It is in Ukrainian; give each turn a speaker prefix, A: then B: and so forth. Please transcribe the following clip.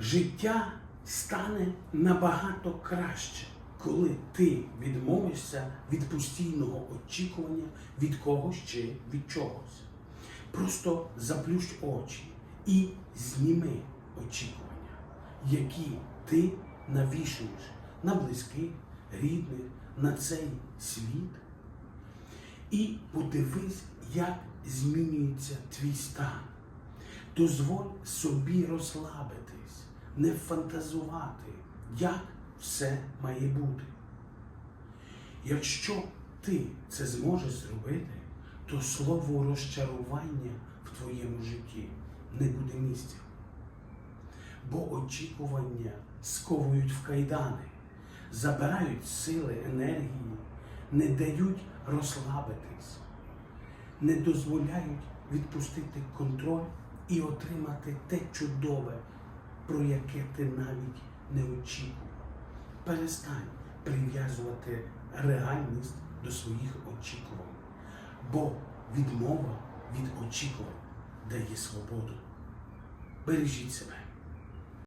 A: Життя стане набагато краще, коли ти відмовишся від постійного очікування від когось чи від чогось. Просто заплющ очі і зніми очікування, які ти навішуєш на близьких, рідних, на цей світ. І подивись, як змінюється твій стан. Дозволь собі розслабитись, не фантазувати, як все має бути. Якщо ти це зможеш зробити, то слово розчарування в твоєму житті не буде місця. Бо очікування сковують в кайдани, забирають сили, енергії, не дають розслабитись, не дозволяють відпустити контроль і отримати те чудове, про яке ти навіть не очікував. Перестань прив'язувати реальність до своїх очікувань, бо відмова від очікувань дає свободу. Бережіть себе.